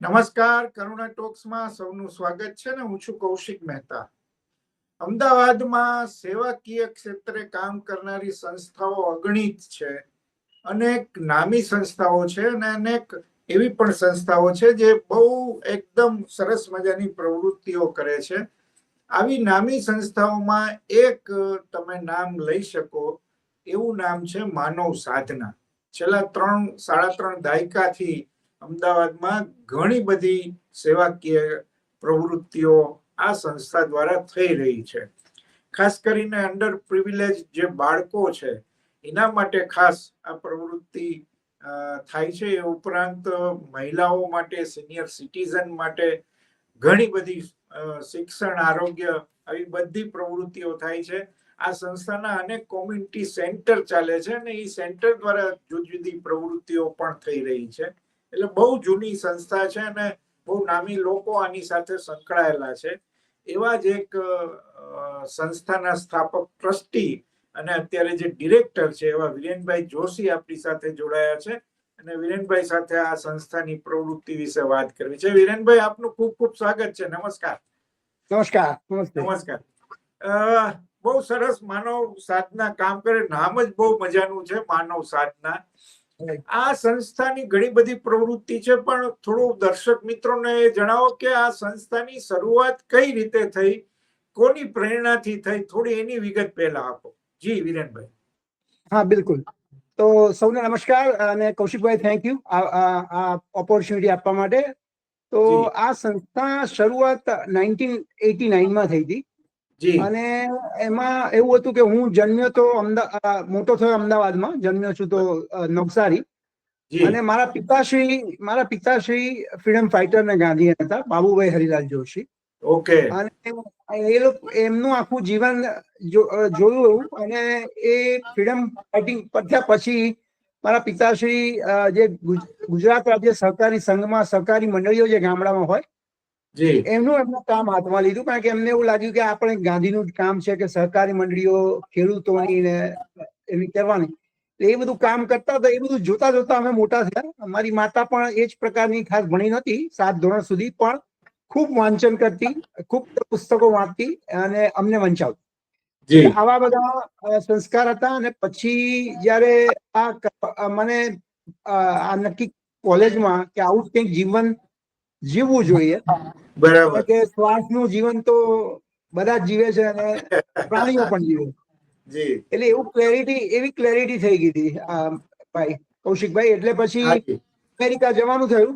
નમસ્કાર, કરુણા ટોક્સમાં સૌનું સ્વાગત છે ને હું છું કૌશિક મહેતા. અમદાવાદમાં સેવાકીય ક્ષેત્રે કામ કરનારી સંસ્થાઓ અગણિત છે. અનેક નામી સંસ્થાઓ છે અને અનેક એવી પણ સંસ્થાઓ છે જે બહુ એકદમ સરસ મજાની પ્રવૃત્તિઓ કરે છે. આવી નામી સંસ્થાઓમાં એક તમે નામ લઈ શકો, એવું નામ છે માનવ સાધના. છેલ્લા ત્રણ, સાડા ત્રણ દાયકાથી અમદાવાદમાં ઘણી બધી સેવાકીય પ્રવૃત્તિઓ આ સંસ્થા દ્વારા થઈ રહી છે. ખાસ કરીને અંડર પ્રિવિલેજ જે બાળકો છે, એના માટે ખાસ આ પ્રવૃત્તિ થાય છે. એ ઉપરાંત મહિલાઓ માટે સિનિયર સિટીઝન માટે ઘણી બધી શિક્ષણ, આરોગ્ય આવી બધી પ્રવૃત્તિઓ થાય છે. આ સંસ્થાના અનેક કોમ્યુનિટી સેન્ટર ચાલે છે અને એ સેન્ટર દ્વારા જુદી જુદી પ્રવૃત્તિઓ પણ થઈ રહી છે. એટલે બહુ જૂની સંસ્થા છે અને બહુ નામી લોકો આની સાથે સંકળાયેલા છે. એવા જ એક સંસ્થાના સ્થાપક ટ્રસ્ટી અને અત્યારે જે ડિરેક્ટર છે એવા વિરેનભાઈ જોશી આપણી સાથે જોડાયા છે અને વિરેનભાઈ સાથે આ સંસ્થાની પ્રવૃત્તિ વિશે વાત કરવી છે. વિરેનભાઈ આપનું ખૂબ ખૂબ સ્વાગત છે. નમસ્કાર. નમસ્કાર. નમસ્કાર. અ, બહુ સરસ માનવ સાધના કામ કરે. નામ જ બહુ મજાનું છે માનવ સાધના. આ સંસ્થાની ઘણી બધી પ્રવૃત્તિ છે પણ થોડું દર્શક મિત્રોને જણાવો કે આ સંસ્થાની શરૂઆત કઈ રીતે થઈ? કોની પ્રેરણાથી થઈ? થોડી એની વિગત પહેલા આપો. જી વિરેનભાઈ. હા બિલકુલ. તો સૌને નમસ્કાર અને કૌશિકભાઈ થેન્ક યુ આ ઓપોર્ચ્યુનિટી આપવા માટે. તો આ સંસ્થા શરૂઆત નાઇન્ટીન એટી નાઇનમાં થઈ હતી. અને એમાં એવું હતું કે હું જન્મ્યો તો અમદાવાદ મોટો થયો અમદાવાદમાં જન્મ્યો છું તો નવસારી. અને મારા પિતાશ્રી મારા પિતાશ્રી ફ્રીડમ ફાઇટર ને ગાંધી હતા બાબુભાઈ હરિલાલ જોશી. ઓકે. અને એ લોકો એમનું આખું જીવન જોયું અને એ ફ્રીડમ ફાઇટિંગ પત્યા પછી મારા પિતાશ્રી જે ગુજરાત રાજ્ય સહકારી સંઘમાં સહકારી મંડળીઓ જે ગામડામાં હોય એમનું એમનું કામ હાથમાં લીધું કારણ કે એમને એવું લાગ્યું કે આપણે ગાંધીનું કામ છે કે સહકારી મંડળીઓ ખેડૂતોની ને એની કરવાની એ બધું કામ કરતા હતા એ બધું જોતા જોતા અમે મોટા થયા. અમારી માતા પણ એ જ પ્રકારની ખાસ ભણી નથી સાત ધોરણ સુધી પણ ખૂબ વાંચન કરતી ખૂબ પુસ્તકો વાંચતી અને અમને વંચાવતી. આવા બધા સંસ્કાર હતા અને પછી જ્યારે આ મને આ નક્કી કોલેજમાં કે આવું કંઈક જીવન જીવવું જોઈએ. બરાબર. કે શ્વાસનું જીવન તો બધા જ જીવે છે અને પ્રાણીઓ પણ જીવે. એટલે એવું ક્લેરિટી એવી ક્લેરિટી થઈ ગઈ હતી આ ભાઈ કૌશિકભાઈ એટલે પછી અમેરિકા જવાનું થયું.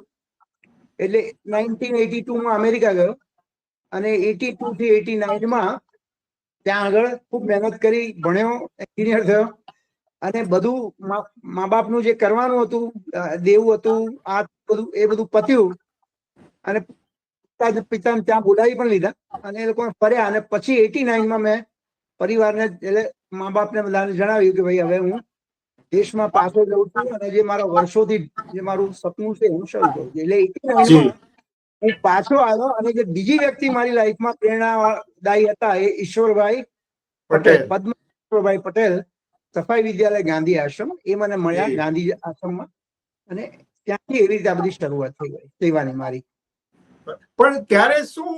એટલે નાઇન્ટીન એટી ટુ માં અમેરિકા ગયો. અને એટી ટુ થી એટી નાઇનમાં ત્યાં આગળ ખૂબ મહેનત કરી ભણ્યો એન્જિનિયર થયો. અને બધું મા મા બાપનું જે કરવાનું હતું દેવું હતું આ બધું એ બધું પત્યું. અને પિતા ત્યાં બોલાવી પણ લીધા. અને એ લોકો ફર્યા અને પછી એટી નાઇનમાં મેં પરિવારને એટલે મા બાપને બધાને જણાવ્યું કે ભાઈ હવે હું દેશમાં પાછો જઉં છું અને જે મારા વર્ષોથી જે મારું સપનું છે હું શરૂ કરું એટલે એટી નાઇનમાં હું પાછો આવ્યો અને જે બીજી વ્યક્તિ મારી લાઈફમાં પ્રેરણાદાયી હતા એ ઈશ્વરભાઈ પટેલ પદ્મ ઈશ્વરભાઈ પટેલ સફાઈ વિદ્યાલય ગાંધી આશ્રમ. એ મને મળ્યા. ગાંધી આશ્રમમાં. અને ત્યાંથી એવી રીતે આ બધી શરૂઆત થઈ ગઈ સેવાની મારી. પણ ત્યારે શું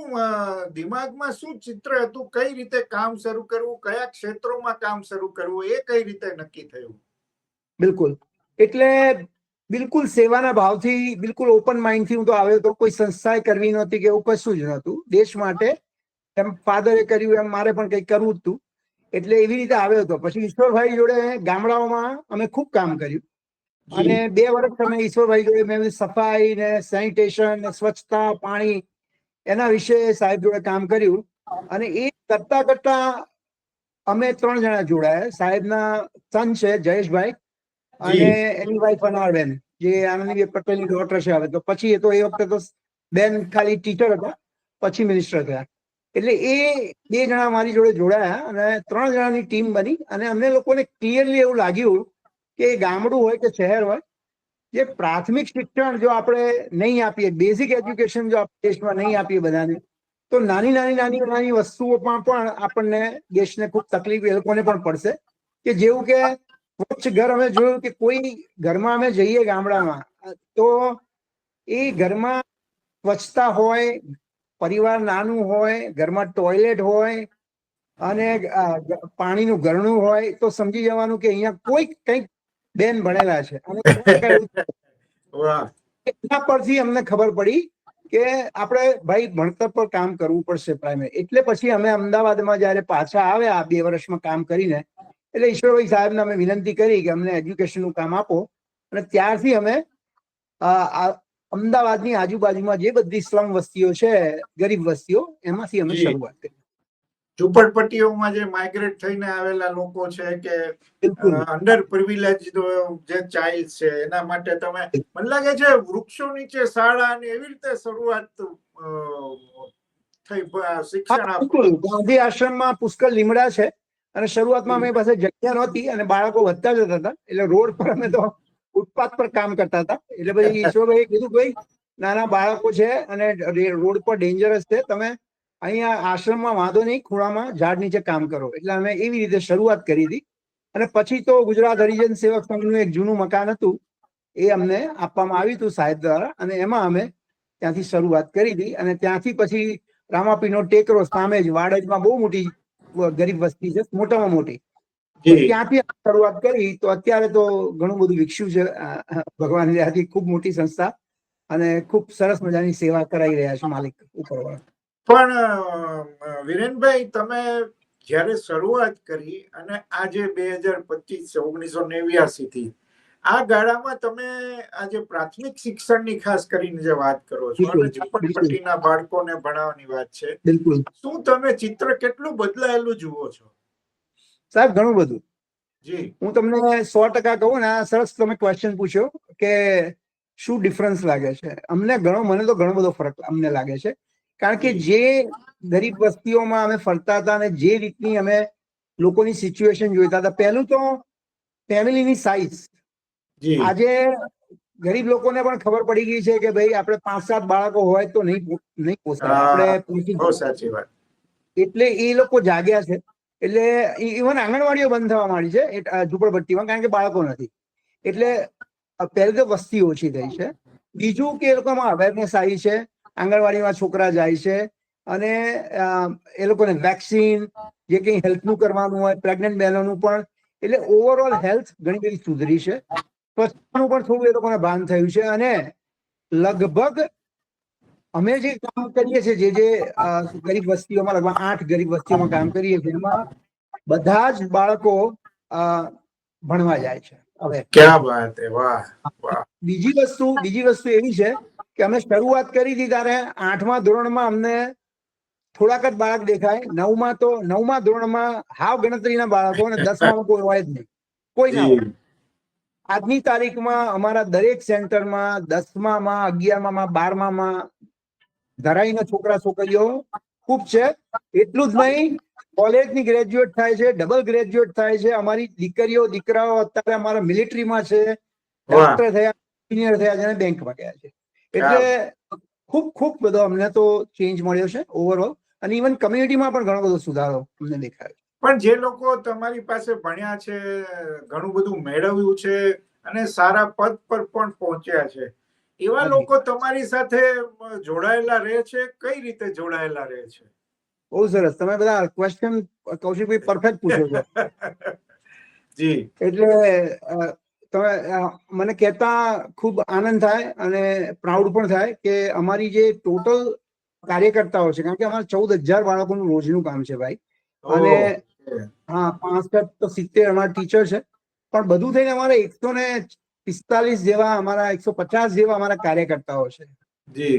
દિમાગમાં શું ચિત્ર હતું? કઈ રીતે કામ શરૂ કરવું? કયા ક્ષેત્રોમાં કામ શરૂ કરવું? એ કઈ રીતે નક્કી થયું? બિલકુલ. એટલે બિલકુલ સેવાના ભાવથી, બિલકુલ ઓપન માઇન્ડથી હું તો આવ્યો તો કોઈ સંસ્થાએ કરવી નહોતી કે એવું કશું જ નહોતું. દેશ માટે એમ ફાધરે કર્યું, એમ મારે પણ કંઈક કરવું જ હતું. એટલે એવી રીતે આવ્યો હતો. પછી ઈશ્વરભાઈ જોડે ગામડાઓમાં અમે ખૂબ કામ કર્યું. અને બે વર્ષ તમે ઈશ્વરભાઈ જોડે મેં સફાઈ ને સેનિટેશન ને સ્વચ્છતા પાણી એના વિશે સાહેબ જોડે કામ કર્યું. અને એ કરતા કરતા અમે ત્રણ જણા જોડાયા. સાહેબના સન છે જયેશભાઈ અને એની વાઈફ અનારબેન જે આનંદીબેન પટેલની ડોટર છે હવે. તો પછી એ તો એ વખતે તો બેન ખાલી ટીચર હતા પછી મિનિસ્ટર થયા. એટલે એ બે જણા મારી જોડે જોડાયા અને ત્રણ જણાની ટીમ બની અને અમને લોકોને ક્લિયરલી એવું લાગ્યું કે ગામડું હોય કે શહેર હોય, જે પ્રાથમિક શિક્ષણ જો આપણે નહીં આપીએ બેઝિક એજ્યુકેશન જો આપણે દેશમાં નહીં આપીએ બધાને, તો નાની નાની નાની નાની વસ્તુઓમાં પણ આપણને દેશને ખૂબ તકલીફ, એ લોકોને પણ પડશે. કે જેવું કે સ્વચ્છ ઘર અમે જોયું કે કોઈ ઘરમાં અમે જઈએ ગામડામાં, તો એ ઘરમાં સ્વચ્છતા હોય, પરિવાર નાનું હોય, ઘરમાં ટોયલેટ હોય, અને પાણીનું ગરણું હોય, તો સમજી જવાનું કે અહીંયા કોઈ કંઈક બેન ભણેલા છે. એના પરથી અમને ખબર પડી કે આપણે ભાઈ ભણતર પર કામ કરવું પડશે પ્રાઇમરી એટલે પછી અમે અમદાવાદમાં જયારે પાછા આવ્યા આ બે વર્ષમાં કામ કરીને એટલે ઈશ્વરભાઈ સાહેબને અમે વિનંતી કરી કે અમને એજ્યુકેશનનું કામ આપો. અને ત્યારથી અમે અમદાવાદની આજુબાજુમાં જે બધી સ્લમ વસ્તીઓ છે ગરીબ વસ્તીઓ એમાંથી અમે શરૂઆત કરી. ઝુંપડપટ્ટીઓમાં જે માઇગ્રેટ થઈને આવેલા લોકો છે કે અંડર પ્રિવિલેજ જે ચાઇલ્ડ છે એના માટે તમે મને લાગે છે વૃક્ષો નીચે શાળા ને એવી રીતે શરૂઆત થઈ ગાંધી આશ્રમમાં પુષ્કળ લીમડા છે અને શરૂઆતમાં અમે પાસે જગ્યા નહોતી અને બાળકો વધતા જતા હતા. એટલે રોડ પર અમે તો ફૂટપાથ પર કામ કરતા હતા. એટલે પછી ઈશ્વરભાઈએ કીધું ભાઈ નાના બાળકો છે અને રોડ પર ડેન્જરસ છે. તમે અહીંયા આશ્રમમાં વાંધો નહીં ખૂણામાં ઝાડ નીચે કામ કરો. એટલે અમે એવી રીતે શરૂઆત કરી હતી. અને પછી તો ગુજરાત હરિજન સેવક સંઘનું એક જૂનું મકાન હતું. એ અમને આપવામાં આવ્યું હતું સાહેબ દ્વારા. અને એમાં અમે ત્યાંથી શરૂઆત કરી હતી. અને ત્યાંથી પછી રામાપીનો ટેકરો સામે જ વાડજમાં બહુ મોટી ગરીબ વસ્તી છે મોટામાં મોટી. ત્યાંથી શરૂઆત કરી. તો અત્યારે તો ઘણું બધું વિકસ્યું છે. ભગવાન દયાથી ખૂબ મોટી સંસ્થા. અને ખૂબ સરસ મજાની સેવા કરાઈ રહ્યા છે માલિક ઉપરવાળા. પણ વિરેનભાઈ તમે જ્યારે શરૂઆત કરી અને આજે બે હજાર પચીસ ઓગણીસો નેવ્યાસી થી આ ગાળામાં તમે આજે પ્રાથમિક શિક્ષણની ખાસ કરીને જે વાત કરો છો અને ઝુંપડપટ્ટીના બાળકોને ભણાવવાની વાત છે બિલકુલ. શું તમે ચિત્ર કેટલું બદલાયેલું જુઓ છો? સાહેબ ઘણું બધું. જી. હું તમને સો ટકા કહું ને આ સરસ તમે ક્વેશ્ચન પૂછ્યો કે શું ડિફરન્સ લાગે છે? અમને ઘણો મને તો ઘણો બધો ફરક અમને લાગે છે. કારણ કે જે ગરીબ વસ્તીઓમાં અમે ફરતા હતા અને જે રીતની અમે લોકોની સિચ્યુએશન જોઈતા હતા પહેલું તો ફેમિલીની સાઇઝ આજે ગરીબ લોકોને પણ ખબર પડી ગઈ છે કે ભાઈ આપણે પાંચ સાત બાળકો હોય તો નહીં નહીં પોસાય. આપણે સાચી વાત. એટલે એ લોકો જાગ્યા છે. એટલે ઇવન આંગણવાડીઓ બંધ થવા માંડી છે ઝુંપડપટ્ટીમાં કારણ કે બાળકો નથી. એટલે પહેલ પહેલી તો વસ્તી ઓછી થઈ છે. બીજું કે એ લોકોમાં અવેરનેસ આવી છે આંગણવાડીમાં છોકરા જાય છે અને એ લોકોને વેક્સિન જે કંઈ હેલ્થનું કરવાનું હોય પ્રેગ્નન્ટ બહેનોનું પણ એટલે ઓવરઓલ હેલ્થ ઘણી બધી સુધરી છે. સ્વચ્છતાનું પણ થોડું એ લોકોને ભાન થયું છે અને લગભગ અમે જે કામ કરીએ છીએ જે જે ગરીબ વસ્તીઓમાં લગભગ આઠ ગરીબ વસ્તીઓમાં કામ કરીએ છીએ એમાં બધા જ બાળકો ભણવા જાય છે. હવે ક્યાં વાત વાહ. બીજી વસ્તુ બીજી વસ્તુ એવી છે કે અમે શરૂઆત કરી હતી ત્યારે આઠમા ધોરણમાં અમને થોડાક જ બાળક દેખાય. નવમાં તો નવમા ધોરણમાં હાવ ગણતરીના બાળકો અને દસમામાં કોઈ હોય જ નહીં. કોઈ ના હોય. આજની તારીખમાં અમારા દરેક સેન્ટરમાં દસમામાં અગિયારમાં બારમામાં ધરાઈના છોકરા છોકરીઓ ખૂબ છે. એટલું જ નહીં કોલેજની ગ્રેજ્યુએટ થાય છે ડબલ ગ્રેજ્યુએટ થાય છે. અમારી દીકરીઓ દીકરાઓ અત્યારે અમારા મિલિટરીમાં છે. ડોક્ટર થયા એન્જિનિયર થયા છે અને બેંકમાં ગયા છે. એટલે ખૂબ ખૂબ બધો અમને તો ચેન્જ મળ્યો છે ઓવરઓલ અને ઇવન કમ્યુનિટીમાં પણ ઘણો બધો સુધારો અમને દેખાયો પણ જે લોકો તમારી પાસે ભણ્યા છે ઘણું બધું મેળવ્યું છે અને સારા પદ પર પણ પહોંચ્યા છે એવા લોકો તમારી સાથે જોડાયેલા રહે છે? કઈ રીતે જોડાયેલા રહે છે? બહુ સરસ. તમે બધા ક્વેશ્ચન કૌશિકભાઈ પરફેક્ટ પૂછો છો. જી. એટલે તમે મને કહેતા ખૂબ આનંદ થાય અને પ્રાઉડ પણ થાય કે અમારી જે ટોટલ કાર્યકર્તાઓ છે કારણ કે અમારા ચૌદ હજાર બાળકોનું રોજનું કામ છે ભાઈ. અને હા પાસઠ તો સિત્તેર અમારા ટીચર છે. પણ બધું થઈને અમારે એકસો ને પિસ્તાલીસ જેવા અમારા એકસો પચાસ જેવા અમારા કાર્યકર્તાઓ છે.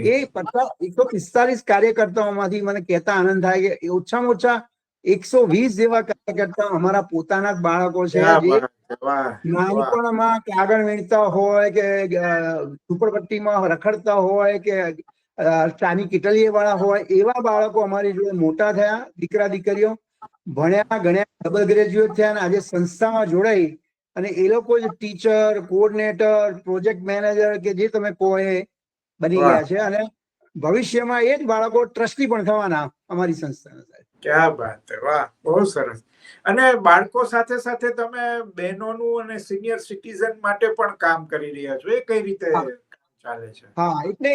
એ પચાસ એકસો પિસ્તાલીસ કાર્યકર્તાઓમાંથી મને કહેતા આનંદ થાય કે ઓછામાં ઓછા એકસો વીસ જેવા કાર્યકર્તા અમારા પોતાના જ બાળકો છે. જે નાનપણમાં કાગળ વીણતા હોય કે ઝુંપડપટ્ટીમાં રખડતા હોય કે ચાની કિટલીએ વાળા હોય એવા બાળકો અમારી જોડે મોટા થયા દીકરા દીકરીઓ. ભણ્યા ગણ્યા ડબલ ગ્રેજ્યુએટ થયા અને આજે સંસ્થામાં જોડાઈ. અને એ લોકો જ ટીચર કોઓર્ડિનેટર પ્રોજેક્ટ મેનેજર કે જે તમે કહો એ બની ગયા છે. અને ભવિષ્યમાં એ જ બાળકો ટ્રસ્ટી પણ થવાના અમારી સંસ્થાના ક્યાં વાત વાહ બહુ સરસ. અને બાળકો સાથે સાથે તમે બહેનોનું અને સિનિયર સિટીઝન માટે પણ કામ કરી રહ્યા છો. એ કઈ રીતે ચાલે છે? હા એટલે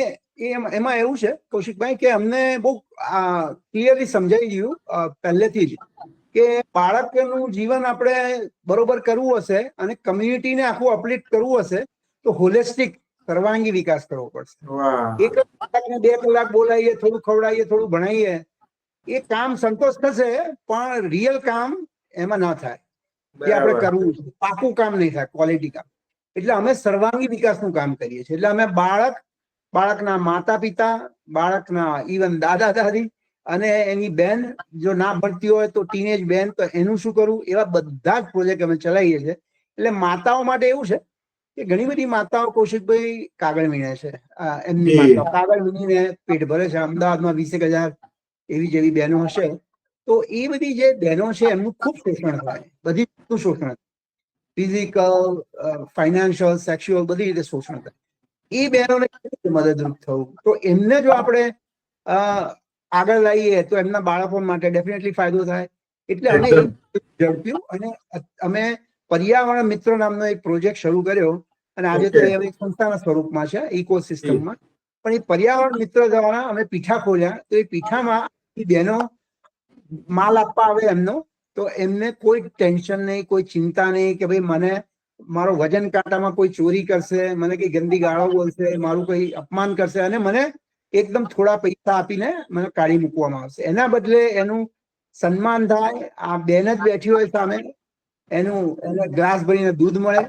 એમાં એવું છે કૌશિકભાઈ કે અમને બહુ ક્લિયરલી સમજાઈ ગયું પહેલેથી જ કે બાળકનું જીવન આપણે બરોબર કરવું હશે અને કમ્યુનિટીને આખું અપડેટ કરવું હશે તો હોલિસ્ટિક સર્વાંગી વિકાસ કરવો પડશે. એક બાળકને બે કલાક બોલાવીએ થોડું ખવડાવીએ થોડું ભણાવીએ એ કામ સંતોષ થશે પણ રિયલ કામ એમાં ના થાય. એ આપણે કરવું છે. પાકું કામ નહીં થાય ક્વોલિટી કામ. એટલે અમે સર્વાંગી વિકાસનું કામ કરીએ છીએ. એટલે અમે બાળક બાળકના માતા પિતા બાળકના ઇવન દાદા દાદી અને એની બેન જો ના ભણતી હોય તો ટીનેજ બેન તો એનું શું કરવું એવા બધા જ પ્રોજેક્ટ અમે ચલાવીએ છીએ. એટલે માતાઓ માટે એવું છે કે ઘણી બધી માતાઓ કૌશિકભાઈ કાગળ વીણે છે. એમની માતાઓ કાગળ વીણીને પેટ ભરે છે. અમદાવાદમાં વીસેક હજાર એવી જેવી બહેનો હશે તો એ બધી જે બહેનો છે એમનું ખૂબ શોષણ થાય. બધી રીતનું શોષણ. ફિઝિકલ ફાઇનાન્શિયલ સેક્સ્યુઅલ બધી રીતે શોષણ થાય. એ બહેનોને મદદરૂપ થવું? તો એમને જો આપણે આગળ લાવીએ તો એમના બાળકો માટે ડેફિનેટલી ફાયદો થાય. એટલે અમે ઝડપ્યું અને અમે પર્યાવરણ મિત્ર નામનો એક પ્રોજેક્ટ શરૂ કર્યો અને આજે તો એ સંસ્થાના સ્વરૂપમાં છે ઇકો સિસ્ટમમાં પણ એ પર્યાવરણ મિત્ર દ્વારા અમે પીઠા ખોલ્યા. તો એ પીઠામાં બહેનો માલ આપવા આવે એમનો, તો એમને કોઈ ટેન્શન નહીં, કોઈ ચિંતા નહીં કે ભાઈ મને મારો વજન કાંટામાં કોઈ ચોરી કરશે, મને કઈ ગંદી ગાળો બોલશે, મારું કઈ અપમાન કરશે અને મને એકદમ થોડા પૈસા આપીને મને કાઢી મૂકવામાં આવશે. એના બદલે એનું સન્માન થાય, આ બેન જ બેઠી હોય સામે, એનું એને ગ્લાસ ભરીને દૂધ મળે,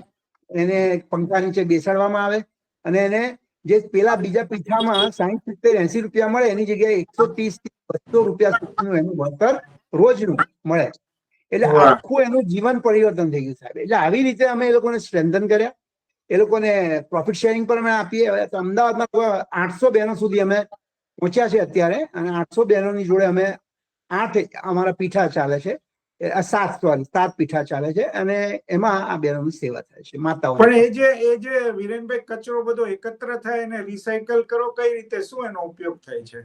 એને પંખા નીચે બેસાડવામાં આવે અને એને જે પેલા બીજા પીઠામાં સાહીઠ સિત્તેર એસી રૂપિયા મળે એની જગ્યાએ એકસો ત્રીસથી બસો રૂપિયા સુધીનું એનું વળતર રોજનું મળે. એટલે આખું એનું જીવન પરિવર્તન થઈ ગયું સાહેબ. એટલે આવી રીતે અમે એ લોકોને સ્ટ્રેન્થન કર્યા. એ લોકોને પ્રોફિટ શેરિંગ પણ અમે આપીએ. તો અમદાવાદમાં આઠસો બહેનો સુધી અમે પહોંચ્યા છે અત્યારે. અને આઠસો બહેનોની જોડે અમે આઠ અમારા પીઠા ચાલે છે. સાત સોરી સાત પીઠા ચાલે છે અને એમાં આ બહેનોની સેવા થાય છે માતાઓ પણ એ જે એ જે વિરેનભાઈ કચરો બધો એકત્ર થાય અને રિસાયકલ કરો કઈ રીતે શું એનો ઉપયોગ થાય છે?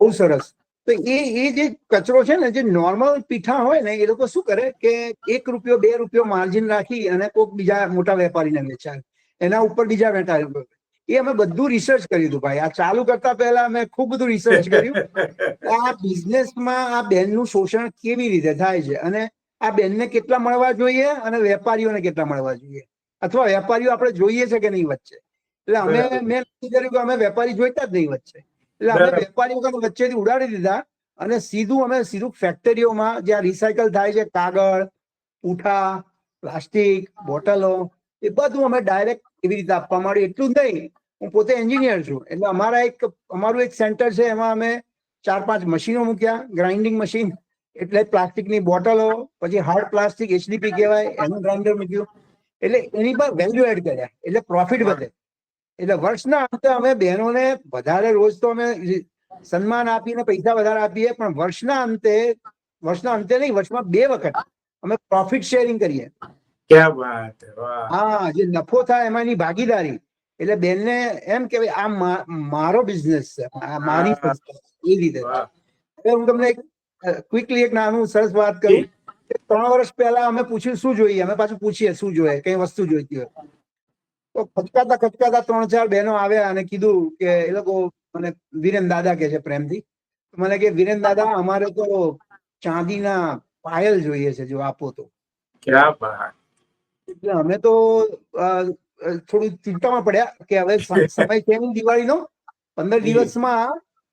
બહુ સરસ. તો એ એ જે કચરો છે ને જે નોર્મલ પીઠા હોય ને એ લોકો શું કરે કે એક રૂપિયો બે રૂપિયો માર્જિન રાખી અને કોઈક બીજા મોટા વેપારીને વેચાય. એના ઉપર બીજા વેપારી એ અમે બધું રિસર્ચ કર્યું હતું ભાઈ. આ ચાલુ કરતા પહેલા અમે ખૂબ બધું રિસર્ચ કર્યું. આ બિઝનેસમાં આ બેનનું શોષણ કેવી રીતે થાય છે? અને આ બેનને કેટલા મળવા જોઈએ અને વેપારીઓને કેટલા મળવા જોઈએ? અથવા વેપારીઓ આપણે જોઈએ છે કે નહીં વચ્ચે? એટલે અમે મેં નક્કી કર્યું કે અમે વેપારી જોઈતા જ નહીં વચ્ચે. એટલે અમે. વેપારીઓ વચ્ચેથી ઉડાડી દીધા અને સીધું અમે સીધું ફેક્ટરીઓમાં જ્યાં રિસાયકલ થાય છે કાગળ પૂઠા પ્લાસ્ટિક બોટલો એ બધું અમે ડાયરેક્ટ એવી રીતે આપવા માંડ્યું. એટલું જ નહીં હું પોતે એન્જિનિયર છું. એટલે અમારા એક અમારું એક સેન્ટર છે એમાં અમે ચાર પાંચ મશીનો મૂક્યા. ગ્રાઇન્ડિંગ મશીન એટલે પ્લાસ્ટિકની બોટલો પછી હાર્ડ પ્લાસ્ટિક એચડીપી કહેવાય એનું ગ્રાઇન્ડર મૂક્યું. એટલે એની પર વેલ્યુ એડ કર્યા એટલે પ્રોફિટ વધે. એટલે વર્ષના અંતે અમે બહેનોને વધારે રોજ તો અમે સન્માન આપીને પૈસા વધારે આપીએ પણ વર્ષના અંતે વર્ષના અંતે નહીં વર્ષમાં બે વખત અમે પ્રોફિટ શેરિંગ કરીએ. ક્યાં વાત હા જે નફો થાય એમાં એની ભાગીદારી. એટલે બેનને એમ કે આ મારો બિઝનેસ છે આ મારી. એ રીતે. હું તમને ક્વિકલી એક નાનું સરસ વાત કરું. ત્રણ વર્ષ પહેલા અમે પૂછ્યું શું જોઈએ? અમે પાછું પૂછીએ શું જોઈએ? કઈ વસ્તુ જોઈતી હોય? તો ખચકાતા ખચકાતા ત્રણ ચાર બહેનો આવ્યા અને કીધું કે એ લોકો મને વિરેન દાદા કે છે પ્રેમથી. મને કે વિરેન દાદા અમારે તો ચાંદીના પાયલ જોઈએ છે જો આપો તો. ક્યાં વાત. એટલે અમે તો થોડું ચિંતામાં પડ્યા કે હવે સમ- સમય છે નહીં દિવાળીનો. પંદર દિવસમાં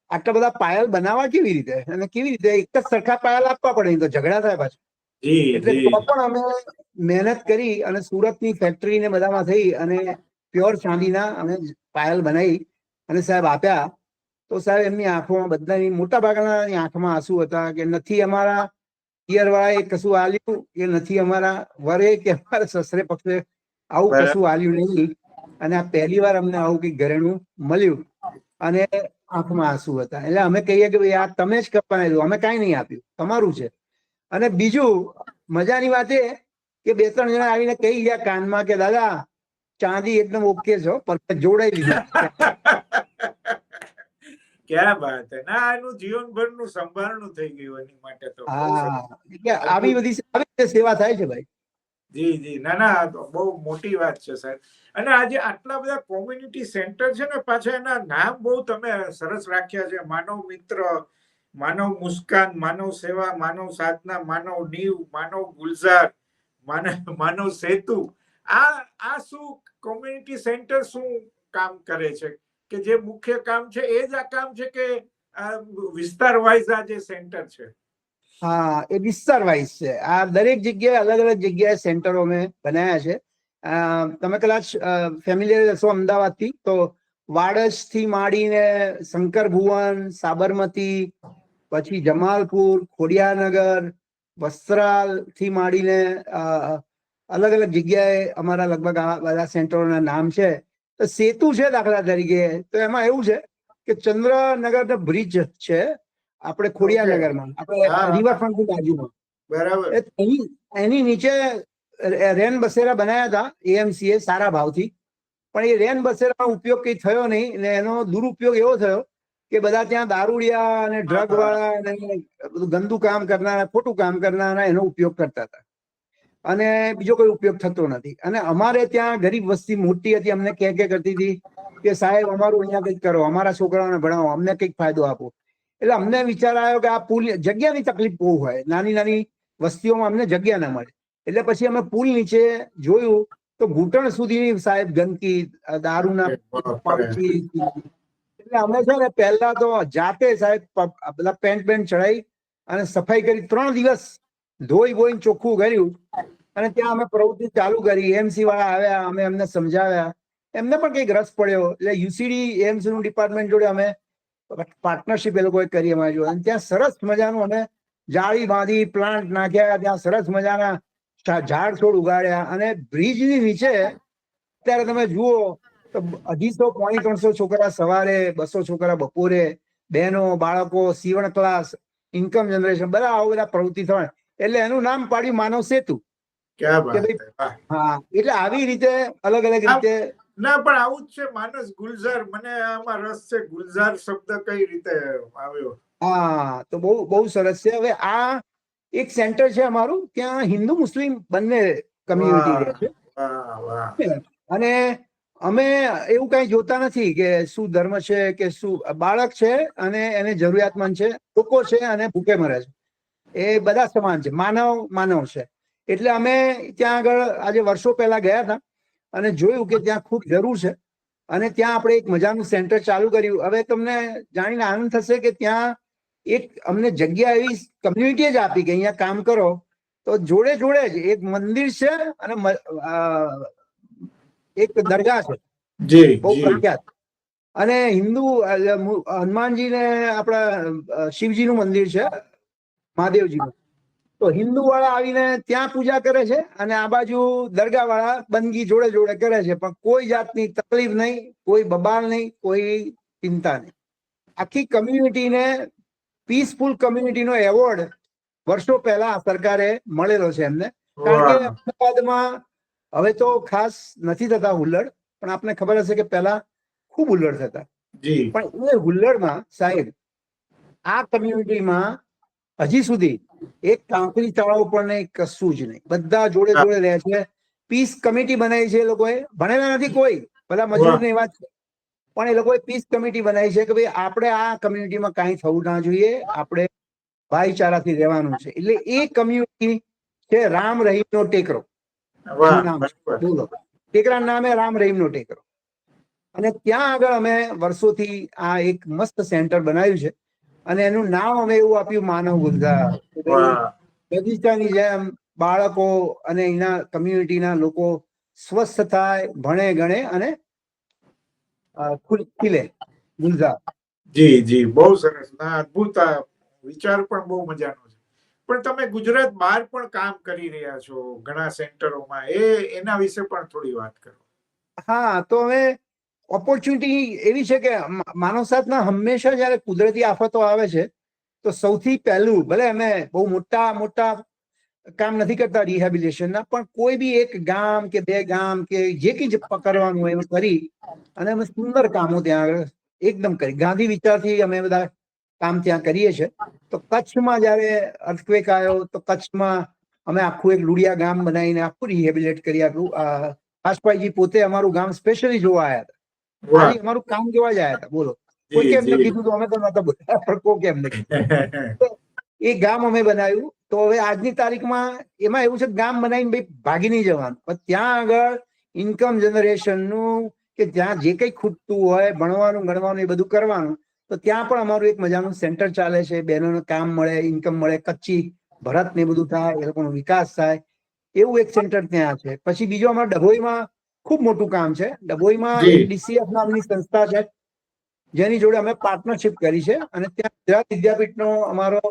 આટલા બધા પાયલ બનાવવા કેવી રીતે? અને કેવી રીતે? એક જ સરખા પાયલ આપવા પડે તો ઝઘડા થાય પાછું. એટલે તો પણ અમે મહેનત કરી અને સુરતની ફેક્ટરી ને બધામાં થઈ અને પ્યોર ચાંદીના અમે પાયલ બનાવી અને સાહેબ આપ્યા. તો સાહેબ એમની આંખોમાં બધાની મોટા ભાગના આંખમાં આંસુ હતા કે નથી અમારા પિયર વાળાએ કશું આલ્યું એ નથી અમારા વરે કે અમારા સસરે પક્ષે આવું કશું આલ્યું નહીં. અને આ પહેલી વાર અમને આવું કઈ ઘરેણું મળ્યું. અને આંખમાં આંસુ હતા. એટલે અમે કહીએ કે ભાઈ આ તમે જ કપાયેલું અમે કાંઈ નહીં આપ્યું. તમારું છે. અને બીજું મજાની વાત એ કે બે ત્રણ જણા આવીને કહી ગયા કાનમાં કે દાદા ચાંદી એકદમ ઓકે છો પરફેક્ટ જોડાઈ લીધા. ક્યાં વાત ના એનું જીવનભરનું સંભાળનું થઈ ગયું એની માટે તો. સરસ. એટલે આવી બધી આવી રીતે સેવા થાય છે ભાઈ. જી જી. ના ના બહુ મોટી વાત છે સાહેબ. અને આજે આટલા બધા કોમ્યુનિટી સેન્ટર છે ને પાછા એના નામ બહુ તમે સરસ રાખ્યા છે. માનવ મિત્ર માનવ મુસ્કાન માનવ સેવા માનવ સાધના માનવ નીવ માનવ ગુલઝાર માનવ માનવ સેતુ. આ આ શું કોમ્યુનિટી સેન્ટર શું કામ કરે છે? કે જે મુખ્ય કામ છે, એ જ આ કામ છે કે વિસ્તાર વાઇઝ આ જે સેન્ટર છે? હા, એ વિસ્તાર વાઇઝ છે. આ દરેક જગ્યાએ અલગ અલગ જગ્યાએ સેન્ટરો અમે બનાવ્યા છે. તમે કદાચ ફેમિલિયર હશો અમદાવાદથી, તો વાડજથી માંડીને શંકર ભુવન, સાબરમતી, પછી જમાલપુર ખોડિયાનગર વસ્ત્રાલથી માંડીને અલગ અલગ જગ્યાએ અમારા લગભગ આ બધા સેન્ટરોના નામ છે. સેતુ છે દાખલા તરીકે. તો એમાં એવું છે કે ચંદ્રનગર બ્રિજ છે આપણે ખોડિયાનગરમાં. આપણે રિવરફ્રન્ટ બાજુમાં. બરાબર. એની નીચે રેન બસેરા બનાવ્યા હતા એએમસીએ એ સારા ભાવથી. પણ એ રેન બસેરાનો ઉપયોગ કઈ થયો નહીં ને એનો દુરુપયોગ એવો થયો કે બધા ત્યાં દારૂડિયા અને ડ્રગ વાળા અને ગંદુ કામ કરનારા ખોટું કામ કરનારા એનો ઉપયોગ કરતા હતા. અને બીજો કોઈ ઉપયોગ થતો નથી. અને અમારે ત્યાં ગરીબ વસ્તી મોટી હતી અમને કે કે કરતી હતી કે સાહેબ અમારું અહીંયા કંઈક કરો અમારા છોકરાઓને ભણાવો અમને કંઈક ફાયદો આપો. એટલે અમને વિચાર આવ્યો કે આ પુલ જગ્યાની તકલીફ બહુ હોય. નાની નાની વસ્તીઓમાં અમને જગ્યા ના મળે. એટલે પછી અમે પુલ નીચે જોયું તો ઘૂંટણ સુધીની સાહેબ ગંદકી દારૂના એટલે અમે છે ને પહેલા તો જાતે સાહેબ પેન્ટ પેન્ટ ચડાવી અને સફાઈ કરી ત્રણ દિવસ ધોઈ બોઈને ચોખ્ખું કર્યું અને ત્યાં અમે પ્રવૃત્તિ ચાલુ કરી. એમસી વાળા આવ્યા, અમે એમને સમજાવ્યા. એમને પણ કંઈક રસ પડ્યો. એટલે યુસીડી એમસી નું ડિપાર્ટમેન્ટ જોડે અમે પાર્ટનરશિપ એ લોકોએ કરી અમારી જોડે. ત્યાં સરસ મજાનું અમે જાળી બાંધી પ્લાન્ટ નાખ્યા. ત્યાં સરસ મજાના ઝાડ છોડ ઉગાડ્યા. અને બ્રિજની નીચે અત્યારે તમે જુઓ તો અઢીસો પોણી ત્રણસો છોકરા સવારે, બસો છોકરા બપોરે, બહેનો, બાળકો સીવણ ક્લાસ ઇન્કમ જનરેશન બધા આવું બધા પ્રવૃત્તિ થવાય એટલે એનું નામ પાડ્યું માનવ સેતુ. હા એટલે આવી રીતે અલગ અલગ રીતે ના પણ આવું જ છે માનસ ગુલઝાર મને આમાં રસ છે ગુલઝાર શબ્દ કઈ રીતે આવ્યો? હા તો બહુ બહુ સરસ છે. હવે આ એક સેન્ટર છે અમારું ત્યાં હિન્દુ મુસ્લિમ બંને કમ્યુનિટી છે. અને અમે એવું કઈ જોતા નથી કે શું ધર્મ છે કે શું બાળક છે અને એને જરૂરિયાતમંદ છે લોકો છે અને ભૂખે મરે છે. એ બધા સમાન છે. માનવ માનવ છે. એટલે અમે ત્યાં આગળ આજે વર્ષો પહેલા ગયા હતા અને જોયું કે ત્યાં ખૂબ જરૂર છે અને ત્યાં આપણે એક મજાનું સેન્ટર ચાલુ કર્યું. હવે તમને જાણીને આનંદ થશે કે ત્યાં એક અમને જગ્યા એવી કમ્યુનિટી જ આપી કે અહીંયા કામ કરો. તો જોડે જોડે જ એક મંદિર છે અને એક દરગાહ છે. જી બહુ પ્રખ્યાત. અને હિન્દુ હનુમાનજી ને આપણા શિવજી નું મંદિર છે. મહાદેવજીનું. તો હિન્દુ વાળા આવીને ત્યાં પૂજા કરે છે અને આ બાજુ દરગાહ વાળા બંદગી જોડે જોડે કરે છે. પણ કોઈ જાતની તકલીફ નહીં કોઈ બબાલ નહીં કોઈ ચિંતા નહીં. આખી કમ્યુનિટીને પીસફુલ કમ્યુનિટીનો એવોર્ડ વર્ષો પહેલા સરકારે મળેલો છે એમને. કારણ કે અમદાવાદમાં હવે તો ખાસ નથી થતા હુલ્લડ પણ આપને ખબર હશે કે પહેલા ખૂબ હુલ્લડ થતા. પણ એ હુલ્લડમાં સાહેબ આ કમ્યુનિટીમાં હજી સુધી એક કાંકરી તળાવ પણ નહીં કશું જ નહીં. બધા જોડે જોડે રહે છે. પીસ કમિટી બનાવી છે એ લોકોએ. ભણેલા નથી કોઈ. બધા મજૂરની વાત છે. પણ એ લોકોએ પીસ કમિટી બનાવી છે કે ભાઈ આપણે આ કમ્યુનિટીમાં કાંઈ થવું ના જોઈએ. આપણે ભાઈચારાથી રહેવાનું છે. એટલે એ કમ્યુનિટી છે રામ રહીમનો ટેકરો. બોલો. ટેકરા નામે રામ રહીમનો ટેકરો. અને ત્યાં આગળ અમે વર્ષોથી આ એક મસ્ત સેન્ટર બનાવ્યું છે. અને એનું નામ અમે એવું આપ્યું માનવ વાહ. બગીચાની જેમ બાળકો અને એના કમ્યુનિટીના લોકો સ્વસ્થ થાય ભણે ગણે અને ખીલે ગુલઝાર જી જી. બહુ સરસ. ના અદભુત વિચાર પણ બહુ મજાનો છે. પણ તમે ગુજરાત બહાર પણ કામ કરી રહ્યા છો ઘણા સેન્ટરોમાં. એ એના વિશે પણ થોડી વાત કરો. હા તો હવે ઓપોર્ચ્યુનિટી એવી છે કે માનવ સાધના હંમેશા જ્યારે કુદરતી આફતો આવે છે, તો સૌથી પહેલું, ભલે અમે બહુ મોટા મોટા કામ નથી કરતા રિહેબિલિટેશનના પણ કોઈ બી એક ગામ કે બે ગામ કે જે કંઈ પકડવાનું હોય એવું કરી, અને અમે સુંદર કામો ત્યાં એકદમ કરી. ગાંધી વિચારથી અમે બધા કામ ત્યાં કરીએ છીએ. તો કચ્છમાં જ્યારે અર્થક્વેક આવ્યો, તો કચ્છમાં અમે આખું એક લુડિયા ગામ બનાવીને આખું રિહેબિલેટ કરી આપ્યું આશપાઈજી પોતે અમારું ગામ સ્પેશિયલી જોવા આવ્યા હતા. ખાલી અમારું કામ જોવા જાય. હતા બોલો કોઈ કેમ નથી કીધું તો અમે તો નતા બોલ્યા. પણ કોઈ કેમ નથી. એ ગામ અમે બનાવ્યું. તો હવે આજની તારીખમાં એમાં એવું છે કે ગામ બનાવીને ભાઈ ભાગી નહીં જવાનું. પણ ત્યાં આગળ ઇન્કમ જનરેશનનું કે ત્યાં જે કંઈ ખૂટતું હોય ભણવાનું ગણવાનું એ બધું કરવાનું તો ત્યાં પણ અમારું એક મજાનું સેન્ટર ચાલે છે. બહેનોને કામ મળે ઇન્કમ મળે કચ્છી ભરત ને બધું થાય એ લોકોનો વિકાસ થાય. એવું એક સેન્ટર ત્યાં છે. પછી બીજું અમારા ડભોઈમાં ખૂબ મોટું કામ છે. ડભોઈમાં ડીસીએફ નામની સંસ્થા છે. જેની જોડે અમે પાર્ટનરશિપ કરી છે અને ત્યાં ગુજરાત વિદ્યાપીઠનો અમારો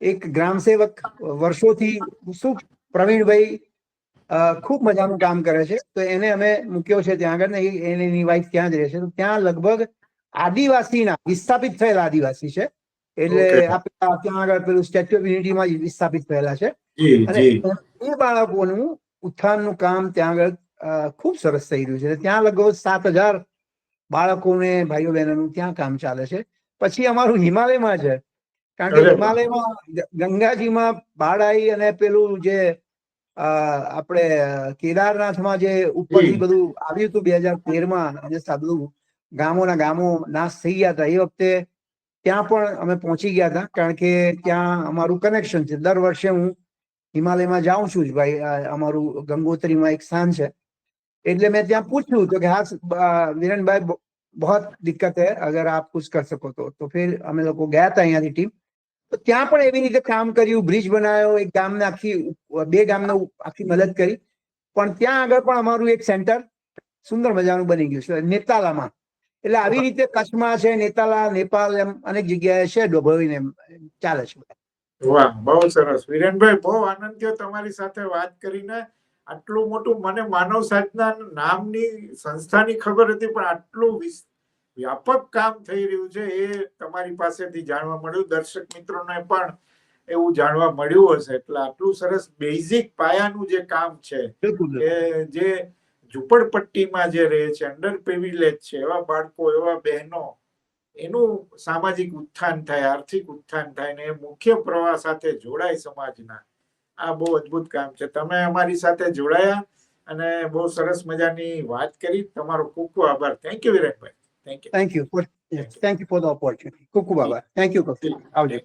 એક ગ્રામ સેવક વર્ષોથી શું પ્રવીણભાઈ ખૂબ મજાનું કામ કરે છે. તો એને અમે મૂક્યો છે ત્યાં આગળ ને એને વાઈફ ત્યાં જ રહે છે. તો ત્યાં લગભગ આદિવાસીના વિસ્થાપિત થયેલા આદિવાસી છે. એટલે. આપણા ત્યાં આગળ પેલું સ્ટેચ્યુ ઓફ યુનિટીમાં વિસ્થાપિત થયેલા છે. અને એ બાળકોનું ઉત્થાનનું કામ ત્યાં આગળ ખૂબ સરસ થઈ રહ્યું છે. ત્યાં લગભગ સાત હજાર બાળકોને ભાઈઓ બહેનોનું ત્યાં કામ ચાલે છે. પછી અમારું હિમાલયમાં છે. કારણ કે હિમાલયમાં ગંગાજીમાં આવી અને પેલું જે આપણે કેદારનાથમાં જે ઉપરથી. બધું આવ્યું હતું બે હજાર તેરમાં જે સાબલું ગામોના ગામો નાશ થઈ ગયા હતા. એ વખતે ત્યાં પણ અમે પહોંચી ગયા હતા. કારણ કે ત્યાં અમારું કનેક્શન છે. દર વર્ષે હું હિમાલયમાં જાઉં છું જ ભાઈ. અમારું ગંગોત્રીમાં એક સ્થાન છે. એટલે મેં ત્યાં પૂછ્યું તો કે હા સ- વિરેનભાઈ બ- बहुत दिक्कत है अगर आप कुछ कर सको तो तो फिर અમે લોકો ગયા હતા અહીંયાથી ટીમ તો ત્યાં પણ એવી રીતે કામ કર્યું બ્રિજ બનાવ્યો એક ગામને આખી બે ગામને આખી મદદ કરી પણ ત્યાં આગળ પણ અમારું એક સેન્ટર સુંદર મજાનું બની ગયું છે નેતાલામાં એટલે આવી રીતે કચ્છમાં છે નેતાલા નેપાલ એમ અનેક જગ્યાએ છે ડોભોઈને એમ ચાલે છે વાહ બહુ સરસ વિરેનભાઈ બહુ આનંદ થયો તમારી સાથે વાત કરીને આટલું મોટું મને માનવ સાધના નામની સંસ્થાની ખબર હતી પણ આટલું વ્યાપક કામ થઈ રહ્યું છે એ તમારી પાસેથી જાણવા મળ્યું. દર્શક મિત્રોને પણ એવું જાણવા મળ્યું હશે. એટલે આટલું સરસ બેઝિક પાયાનું જે કામ છે કે જે ઝુંપડપટ્ટીમાં જે રહે છે અંડર પ્રિવિલેજ છે એવા બાળકો એવા બહેનો એનું સામાજિક ઉત્થાન થાય આર્થિક ઉત્થાન થાય ને એ મુખ્ય પ્રવાહ સાથે જોડાય સમાજના. આ બહુ અદ્ભુત કામ છે. તમે અમારી સાથે જોડાયા અને બહુ સરસ મજાની વાત કરી. તમારો ખૂબ ખૂબ આભાર. Thank you વિરેનભાઈ thank you thank you thank you for the opportunity ખૂબ ખૂબ આભાર. થેન્ક યુ આવજો.